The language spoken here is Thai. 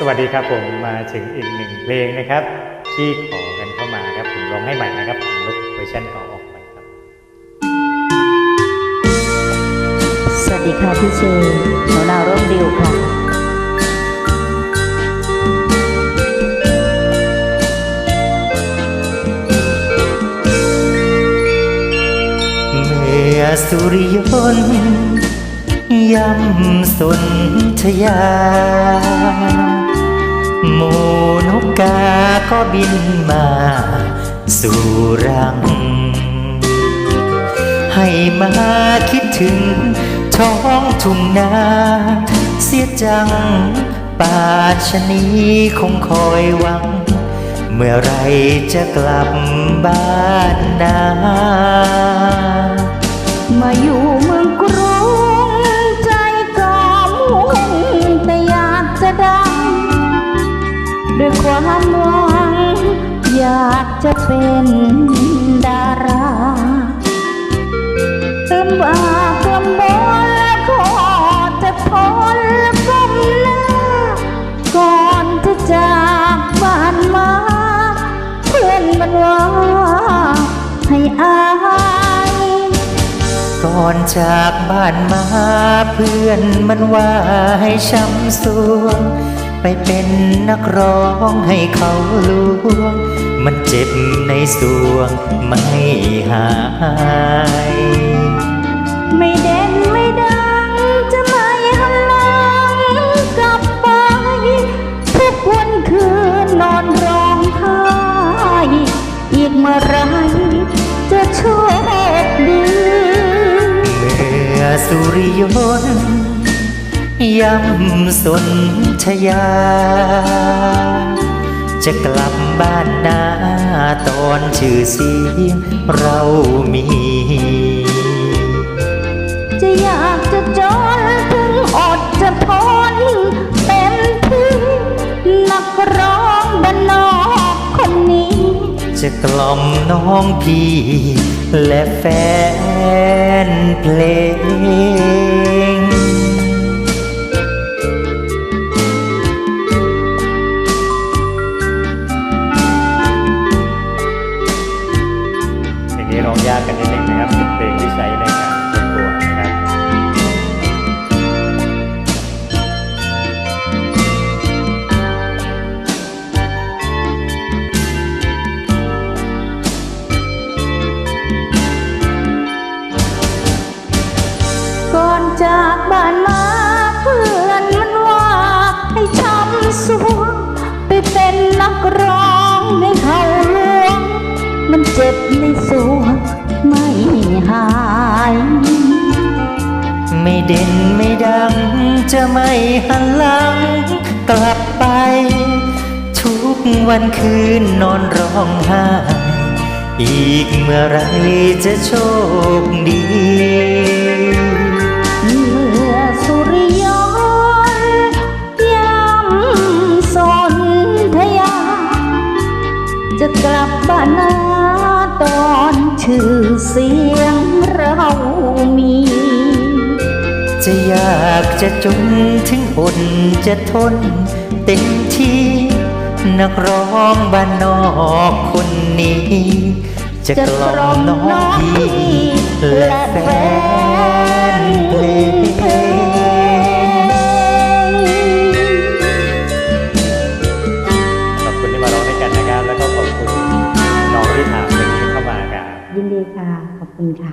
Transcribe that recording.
สวัสดีครับผมมาถึงอีกหนึ่งเพลงนะครับ ที่ขอกันเข้ามาครับผมร้องให้ใหม่นะครับผมลบเวอร์ชันเก่าออกไปครับ สวัสดีค่ะพี่เชหนูนาร่มดิวค่ะ เมื่อสุริยนต์ย่ำสนธยา หมูนกกาก็บินมา สู่รัง ให้มาคิดถึงท้องทุ่งนา เสียจัง ป่าชนี้คงคอยหวัง เมื่อไรจะกลับบ้านนา ด้วยความหวัง อยากจะเป็นดาราลำบากลำบนและขอจะทนและก้มหน้า ก่อนจะจากบ้านมา เพื่อนมันว่าให้อายก่อนจากบ้านมาเพื่อนมันว่าให้ช้ำสวง ไปเป็นนักร้องให้เขาลวง มันเจ็บในสวงไม่หาย ไม่เด่นไม่ดังจะไม่หันหลังกลับไปทุกวันคืนนอนร้องไห้อีกเมื่อไหรจะโชคดีเมื่อสุริยนต์ ย่ำสนธยา จะกลับบ้านนาตอนชื่อเสียงเรามี จะอยากจะจนถึงอดจะทนเต็มที่นักร้องบ้านนอกคนนี้ จะกล่อมน้องพี่ และแฟนเพลง นี้ร้องยากกันนิดนึงนะครับเป็นเพลงที่ใช้ในการประกวดนะครับก่อนจากบ้านมาเพื่อนมันว่าให้ช้ำสวงไปเป็นนักร้องให้เขาง เจ็บในสวงไม่หาย ไม่เด่นไม่ดัง จะไม่หันหลัง กลับไป ทุกวันคืนนอนร้องไห้อีกเมื่อไรจะโชคดีเมื่อสุริยนต์ยำสนธยาจะกลับบ้านนาตอน ชื่อเสียงเรามี จะอยากจะจนถึงอดจะทนเต็มที่ นักร้องบ้านนอกคนนี้ จะกล่อมน้องพี่และแฟน 你看。